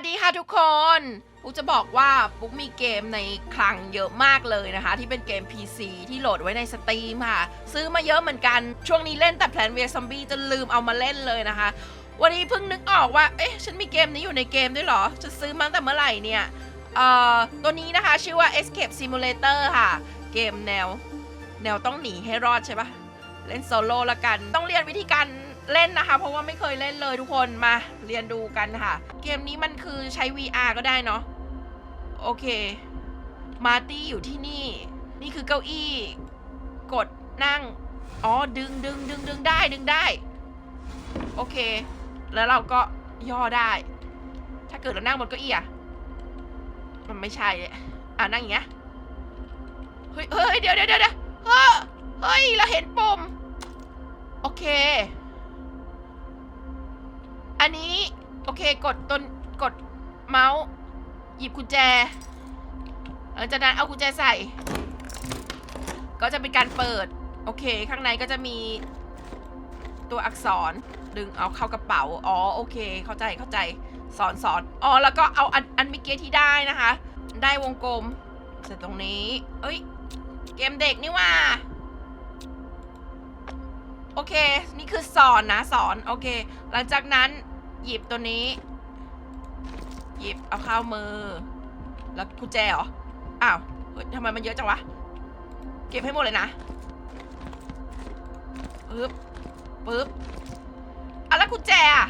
วัสดีค่ะทุกคนปุ๊กจะบอกว่าปุ๊กมีเกมในคลังเยอะมากเลยนะคะ ที่เป็นเกม PC ที่โหลดไว้ในสตรีมค่ะ ซื้อมาเยอะเหมือนกัน ช่วงนี้เล่นแต่ Plan v Zombie จนลืมเอามาเล่นเลยนะคะ วันนี้เพิ่งนึกออกว่า เอ๊ะ ฉันมีเกมนี้อยู่ในเกมด้วยเหรอจะซื้อมาตั้งแต่เมื่อไหร่เนี่ยเอ่อตัวนี้นะคะชื่อว่า Escape Simulator ค่ะ เกมแนว แนวต้องหนีให้รอดใช่ปะเล่นโซโล่ละกัน ต้องเรียนวิธีการ เล่นนะคะ เพราะว่าไม่เคยเล่นเลยทุกคนมาเรียนดูกันค่ะ เกมนี้มันคือใช้ VR ก็ได้เนาะโอเค มาร์ตี้อยู่ที่นี่ นี่คือเก้าอี้ กดนั่ง อ๋อ ดึงดึงดึงดึงได้ดึงได้ โอเค แล้วเราก็ย่อได้ ถ้าเกิดเรานั่งบนเก้าอี้อะมันไม่ใช่อะอะนั่งอย่างเงี้ยเฮ้ยเฮ้ยเดี๋ยวเดี๋ยวเดี๋ยวเฮ้ยเฮ้ยเราเห็นปุ่มโอเค อันนี้ โอเคกดตนกดเมาส์หยิบกุญแจหลังจากนั้นเอากุญแจใส่ ก็จะเป็นการเปิด โอเค ข้างในก็จะมีตัวอักษรดึงเอาเข้ากระเป๋า อ๋อโอเค เข้าใจเข้าใจสอนสอนอ๋อแล้วก็เอาอันอันเมิเกที่ได้นะคะ ได้วงกลมเสร็จตรงนี้ เอ้ย เกมเด็กนี่ว่าโอเค นี่คือสอนนะสอน โอเค หลังจากนั้น หยิบตัวนี้ หยิบเอาเข้ามือ แล้วกุญแจเหรอ อ้าวเฮ้ยทำไมมันเยอะจังวะ เก็บให้หมดเลยนะปึ๊บปึ๊บอะแล้วกุญแจอะ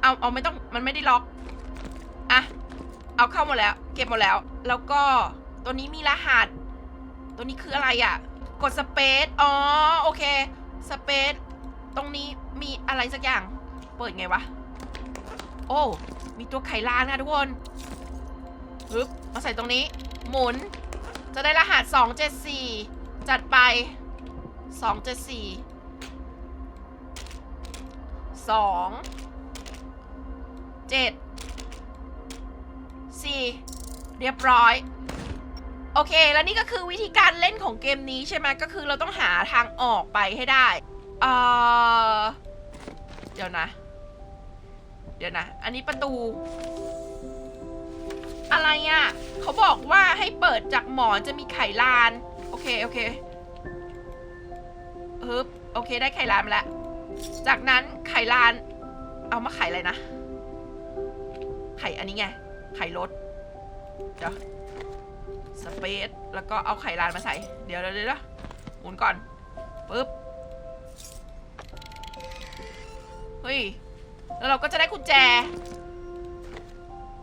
เอา เอาไม่ต้อง มันไม่ได้ล็อก อะ เอาเข้าหมดแล้ว เก็บหมดแล้ว แล้วก็ตัวนี้มีรหัส ตัวนี้คืออะไรอะ กดสเปซ อ๋อ โอเค สเปซ ตรงนี้มีอะไรสักอย่าง เปิดไงวะ โอ้ มีตัวไขลานนะทุกคนปึ๊บมาใส่ตรงนี้ หมุน จะได้รหัส 274 จัดไป 274 2 7 4 เรียบร้อย โอเค แล้วนี่ก็คือวิธีการเล่นของเกมนี้ใช่ไหมก็คือเราต้องหาทางออกไปให้ได้ เอ่อ เดี๋ยวนะ เดี๋ยวนะ อันนี้ประตู อะไรอะ่ะเขาบอกว่าให้เปิดจากหมอนจะมีไขลาน โอเค โอเคฮึบโอเคได้ไขลานมาแล้ว จากนั้นไขลาน เอามาไขอะไรนะ ไขอันนี้ไง ไขรถ เดี๋ยว สเปซ แล้วก็เอาไขลานมาใส่ เดี๋ยวเดี๋ยวเดี๋ยวหมุนก่อน ปึ๊บ เฮ้ย แล้วเราก็จะได้กุญแจ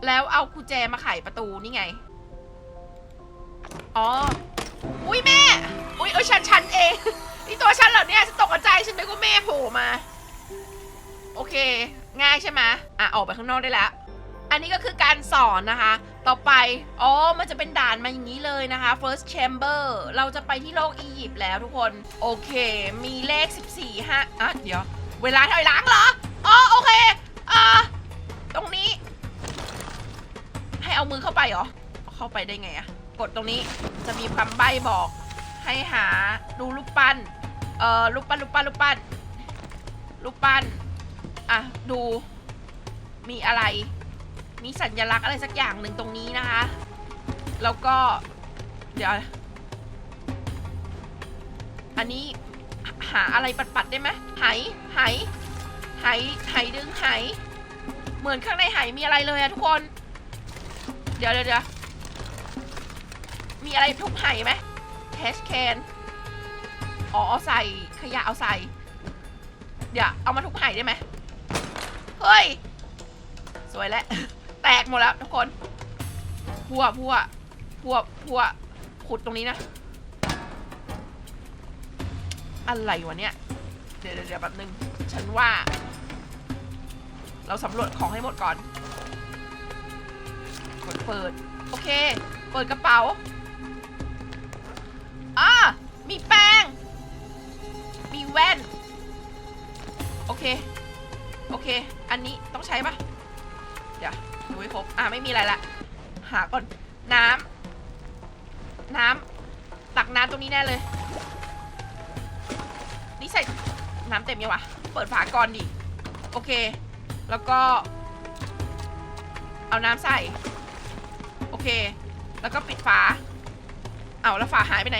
แล้วเอากุญแจมาไขประตูนี่ไง อ๋อ อุ้ยแม่ อุ้ยเออฉันฉันเอง นี่ตัวฉันเหรอเนี่ยฉันตกใจฉันนึกว่าแม่โผล่มา โอเค ง่ายใช่ไหมอะ ออกไปข้างนอกได้แล้ว อันนี้ก็คือการสอนนะคะ ต่อไป อ๋อ มันจะเป็นด่านมาอย่างนี้เลยนะคะ first chamber เราจะไปที่โลกอียิปต์แล้วทุกคน โอเค มีเลข 14ฮะอะ เดี๋ยว เวลาถอยหลังเหรอ อ๋อโอเคอ่าตรงนี้ ให้เอามือเข้าไปเหรอ เข้าไปได้ไงอะกดตรงนี้จะมีความใบบอก ให้หาดูรูปปั้น เอ่อรูปปั้นรูปปั้นรูปปั้นรูปปั้นอะดูมีอะไร มีสัญลักษณ์อะไรสักอย่างหนึ่งตรงนี้นะคะ แล้วก็ เดี๋ยว อันนี้หาอะไรปัดๆได้ไหมไหไห ไหไหดึงไหเหมือนข้างในไหมีอะไรเลยอะทุกคน เดี๋ยวเดี๋ยวเดี๋ยวมีอะไรทุบไหไหมแฮชแคนอ๋อเอาใส่ขยะเอาใส่ เดี๋ยวเอามาทุบไหได้ไหมเฮ้ย สวยแล้ว แตกหมดแล้วทุกคนพัวพัวพัวพัวขุดตรงนี้นะ อะไรวะเนี่ย เดี๋ยวเดี๋ยวแป๊บนึง ฉันว่า เราสำรวจของให้หมดก่อน กดเปิด โอเค เปิดกระเป๋าอ่ามีแป้ง มีแว่น โอเค โอเค อันนี้ต้องใช้ปะเดี๋ยวดูให้ครบ อ่าไม่มีอะไรละ หาก่อน น้ำ น้ำ ตักน้ำตรงนี้แน่เลย นี่ใส่น้ำเต็มยังวะ เปิดฝาก่อนดิ โอเค แล้วก็ เอาน้ำใส่ โอเค แล้วก็ปิดฝา เอาแล้วฝาหายไปไหน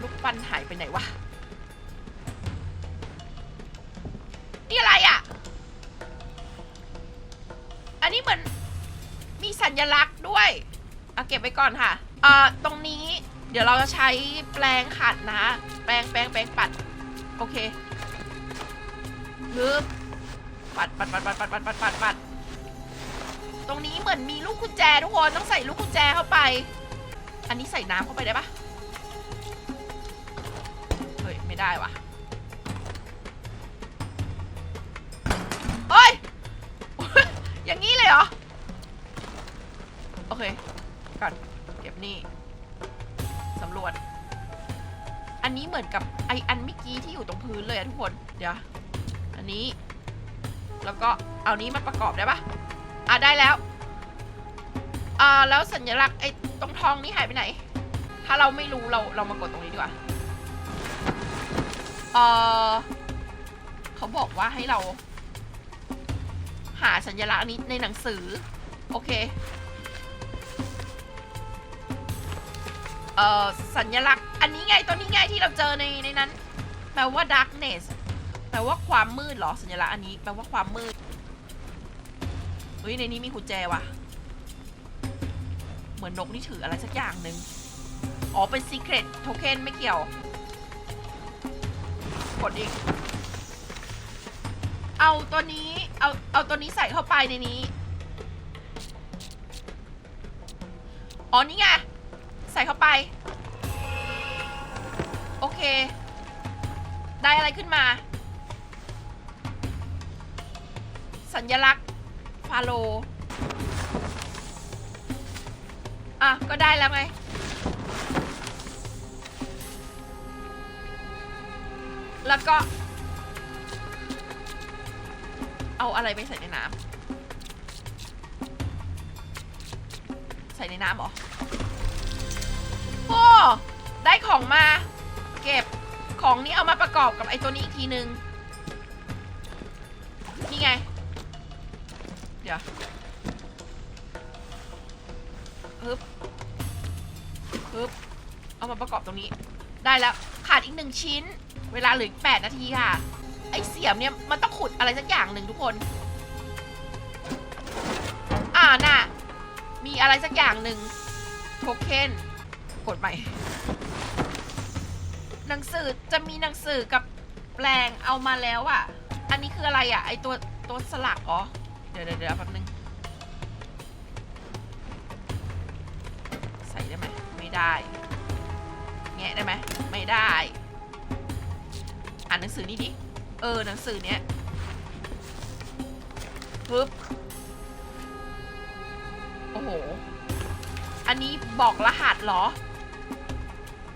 ลูกปั้นหายไปไหนวะ นี่อะไรอะ่ะ อันนี้เหมือนมีสัญลักษณ์ด้วย เอาเก็บไว้ก่อนค่ะ เอ่อ ตรงนี้เดี๋ยวเราจะใช้แปรงขัดนะ แปรงแปรงแปรงปัด โอเคฮึบ ปัดปัดปัดปัดปัดปัดปัดปัดปัดตรงนี้เหมือนมีลูกกุญแจทุกคนต้องใส่ลูกกุญแจเข้าไป อันนี้ใส่น้ำเข้าไปได้ปะเฮ้ยไม่ได้วะเฮ้ยอย่างนี้เลยเหรอโอเคก่อนเก็บนี่สำรวจ อันนี้เหมือนกับไออันเมื่อกี้ที่อยู่ตรงพื้นเลยอะทุกคน เดี๋ยว อันนี้ แล้วก็เอานี้มาประกอบได้ปะอะได้แล้วอ่าแล้วสัญลักษณ์ไอ้ตรงทองนี้หายไปไหน ถ้าเราไม่รู้เราเรามากดตรงนี้ดีกว่าเออเขาบอกว่าให้เรา หาสัญลักษณ์นนี้ในหนังสือ โอเคเอ่อสัญลักษณ์อันนี้ไงตัวนี้ไงที่เราเจอในในนั้น แปลว่า darkness แปลว่าความมืดเหรอสัญลักษณ์อันนี้แปลว่าความมืดเฮ้ยในนี้มีกุญแจว่ะ เหมือนนกนี่ถืออะไรสักอย่างหนึ่งอ๋อเป็น secret token ไม่เกี่ยว กดอีก เอาตัวนี้ เอา เอาตัวนี้ใส่เข้าไปในนี้ อ๋อนี่ไง ใส่เข้าไป โอเค ได้อะไรขึ้นมา สัญลักษณ์ฟาโล อะ ก็ได้แล้วไง แล้วก็ เอาอะไรไปใส่ในน้ำ ใส่ในน้ำเหรอ โอ้ ได้ของมา เก็บของนี้เอามาประกอบกับไอ้ตัวนี้อีกทีนึง ดี๋ยวฮึบฮึบเอามาประกอบตรงนี้ ได้แล้ว ขาดอีกหนึ่งชิ้น เวลาเหลืออีกแปดนาทีค่ะ ไอ้เสียมเนี่ย มันต้องขุดอะไรสักอย่างหนึ่งทุกคน อ่าน่ะ มีอะไรสักอย่างหนึ่งโทเค็นกดใหม่หนังสือจะมีหนังสือกับแปลงเอามาแล้วอะ่ะ อันนี้คืออะไรอะ่ะ ไอตัวตัวสลักอ๋อ เดี๋ยวเดี๋ยวเดี๋ยวแป๊บนึง ใส่ได้ไหมไม่ได้ แงะได้ไหมไม่ได้ อ่านหนังสือนี่ดิ เออหนังสือเนี้ยปึ๊บ โอ้โห อันนี้บอกรหัสเหรอ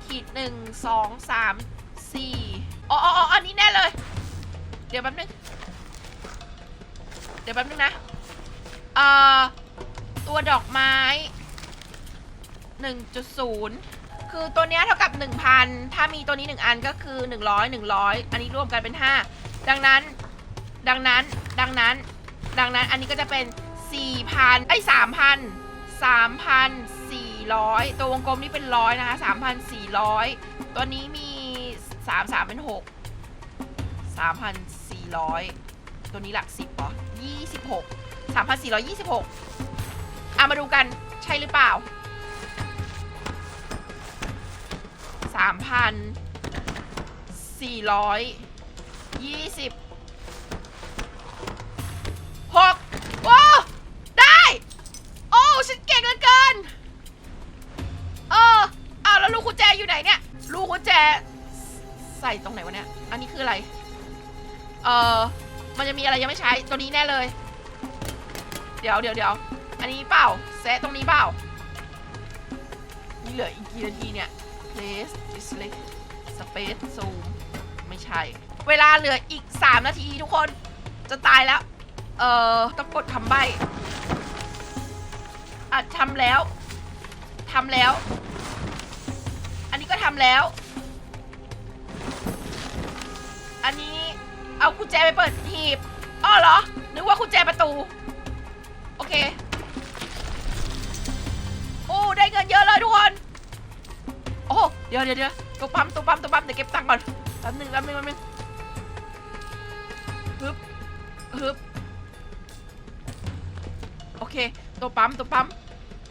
ขีดหนึ่งสองสามสี่อ๋ออ๋ออ๋ออันนี้แน่เลย เดี๋ยวแป๊บนึง เดี๋ยวแป๊บนึงนะ เอ่อ ตัวดอกไม้ 1.0 คือตัวเนี้ยเท่ากับ 1,000 ถ้ามีตัวนี้ 1 อันก็คือ 100 100 อันนี้รวมกันเป็น 5 ดังนั้น ดังนั้น ดังนั้น ดังนั้น อันนี้ก็จะเป็น 4,000ไอ้3,000 3,400 ตัววงกลมนี่เป็นร้อยนะคะ 3,400 ตัวนี้มี 3 3 เป็น 6 3,400 ตัวนี้หลัก 10ป่ะ 3,426 3,426อะมาดูกันใช่หรือเปล่า 3,420 6โอ้ได้ โอ้ ฉันเก่งเหลือเกิน เอออ้าวแล้วลูกกุญแจอยู่ไหนเนี่ย ลูกกุญแจ ใส่ตรงไหนวะเนี่ย อันนี้คืออะไร เออ มันจะมีอะไรยังไม่ใช้ตัวนี้แน่เลย เดี๋ยวเดี๋ยวเดี๋ยวอันนี้เปล่าแซะตรงนี้เปล่านี่เหลืออีกกี่นาทีเนี่ย place display space zoom ไม่ใช่ เวลาเหลืออีก 3 นาทีทุกคนจะตายแล้ว เอ่อ ต้องกดคำใบอะทำแล้วทำแล้ว อันนี้ก็ทำแล้ว อันนี้ เอากุญแจไปเปิดหีบอ้อเหรอ นึกว่ากุญแจประตู โอเค โอ้ ได้เงินเยอะเลยทุกคน โอ้เดี๋ยวเดี๋ยวเดี๋ยวตัวปั๊มตัวปั๊มตัวปั๊มเดี๋ยวเก็บตังค์ก่อนแป๊บหนึ่งแป๊บหนึ่งแป๊บหนึ่งฮึบฮึบโอเค ตัวปั๊มตัวปั๊ม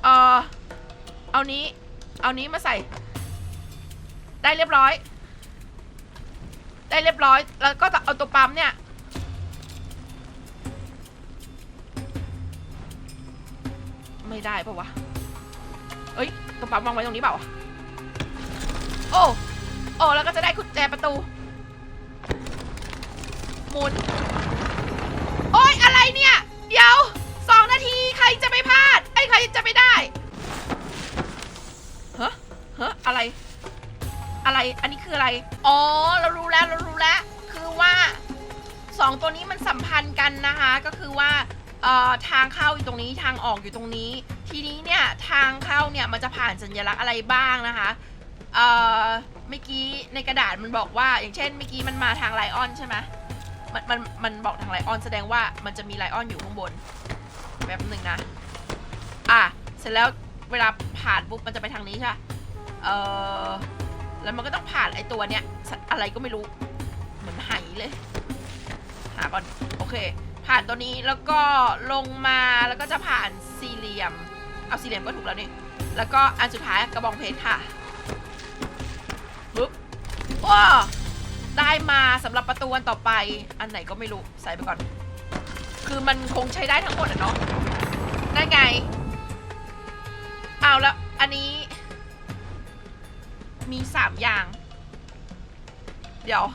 เอ่อเอานี้ เอานี้มาใส่ ได้เรียบร้อย ได้เรียบร้อย แล้วก็เอาตัวปั๊มเนี่ย ไม่ได้ปะวะ เอ้ย ตัวปั๊มวางไว้ตรงนี้เปล่า โอ้ โอ้แล้วก็จะได้กุญแจประตู หมุน โอ้ยอะไรเนี่ย เดี๋ยวสองนาทีใครจะไม่พลาด ไอ้ใครจะไม่ได้เฮ้เฮ้อะไร อะไร อันนี้คืออะไร อ๋อ เรารู้แล้ว เรารู้แล้ว คือว่าสองตัวนี้มันสัมพันธ์กันนะคะ ก็คือว่าเอ่อทางเข้าอยู่ตรงนี้ ทางออกอยู่ตรงนี้ ทีนี้เนี่ยทางเข้าเนี่ยมันจะผ่านสัญลักษณ์อะไรบ้างนะคะ เอ่อ เมื่อกี้ในกระดาษมันบอกว่า อย่างเช่น เมื่อกี้มันมาทางไลออนใช่ไหมมันมันมันบอกทางไลออนแสดงว่ามันจะมีไลออนอยู่ข้างบนแบบหนึ่งนะ อะ เสร็จแล้วเวลาผ่านปุ๊บมันจะไปทางนี้ใช่ปะเอ่อ แล้วมันก็ต้องผ่านไอตัวเนี้ยสัตว์อะไรก็ไม่รู้ เหมือนไหเลย หาก่อน โอเค ผ่านตัวนี้แล้วก็ลงมาแล้วก็จะผ่านสี่เหลี่ยม เอาสี่เหลี่ยมก็ถูกแล้วนี่ แล้วก็อันสุดท้ายกระบองเพชรค่ะปึ๊บว้าได้มาสำหรับประตูอันต่อไป อันไหนก็ไม่รู้ ใส่ไปก่อน คือมันคงใช้ได้ทั้งหมดอะเนาะนั่นไง เอาแล้วอันนี้ มีสามอย่าง เดี๋ยว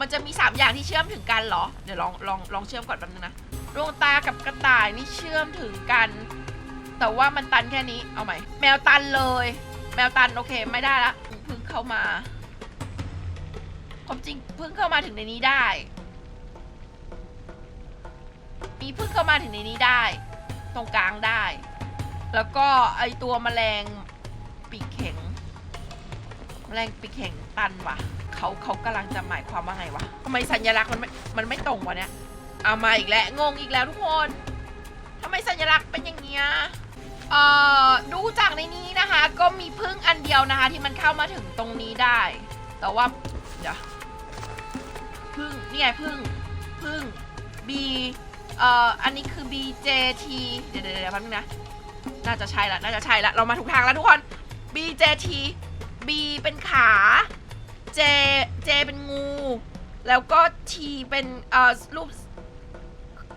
มันจะมีสามอย่างที่เชื่อมถึงกันเหรอ เดี๋ยวลองลองลองเชื่อมก่อนแป๊บนึงนะดวงตากับกระต่ายนี่เชื่อมถึงกัน แต่ว่ามันตันแค่นี้เอาใหม่แมวตันเลย แมวตันโอเคไม่ได้ละเพิ่งเข้ามาความจริงเพิ่งเข้ามาถึงในนี้ได้ มีเพิ่งเข้ามาถึงในนี้ได้ ตรงกลางได้ แล้วก็ไอตัวแมลง ปีกแข็ง แมลงปีกแข็งตันวะเขาเขากำลังจะหมายความว่าไงวะทำไมสัญลักษณ์มันไม่มันไม่ตรงวะเนี่ยเอามาอีกแล้วงงอีกแล้วทุกคนทำไมสัญลักษณ์เป็นอย่างเงี้ยเอ่อดูจากในนี้นะคะ ก็มีพึ่งอันเดียวนะคะ ที่มันเข้ามาถึงตรงนี้ได้ แต่ว่าเดี๋ยวพึ่งนี่ไงพึ่งพึ่ง B เอ่ออันนี้คือ BJT เดี๋ยวเดี๋ยวเดี๋ยวแป๊บนึงนะ น่าจะใช่ละน่าจะใช่ละเรามาถูกทางแล้วทุกคน BJT B เป็นขา J J เป็นงู แล้วก็ T เป็นเอ่อรูป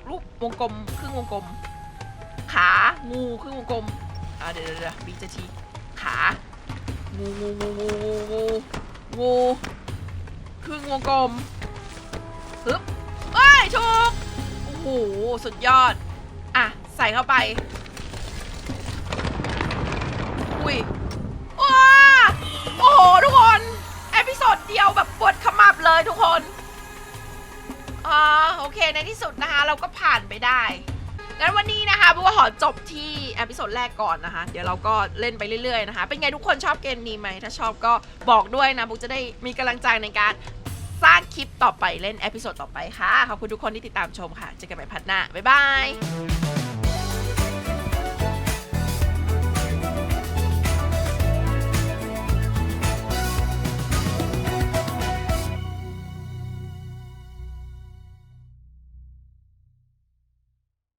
รูปวงกลมครึ่งวงกลม ขางูครึ่งวงกลมอ่าเดี๋ยวเดี๋ยว BJT ขางูงูงูงูงูงูงูครึ่งวงกลมปึ๊บเอ้ยถูกโอ้โหสุดยอด อะ ใส่เข้าไป อุ้ย โอ้โห ทุกคนเอพิโซดเดียวแบบปวดขมับเลยทุกคนอ่าโอเคในที่สุดนะคะ เราก็ผ่านไปได้งั้นวันนี้นะคะบุ๊กขอจบที่เอพิโซดแรกก่อนนะคะ เดี๋ยวเราก็เล่นไปเรื่อยๆนะคะ เป็นไงทุกคนชอบเกมนี้ไหม ถ้าชอบก็บอกด้วยนะบุ๊กจะได้มีกำลังใจในการสร้างคลิปต่อไปเล่นเอพิโซดต่อไปค่ะ ขอบคุณทุกคนที่ติดตามชมค่ะ เจอกันใหม่พัดหน้า บ๊ายบาย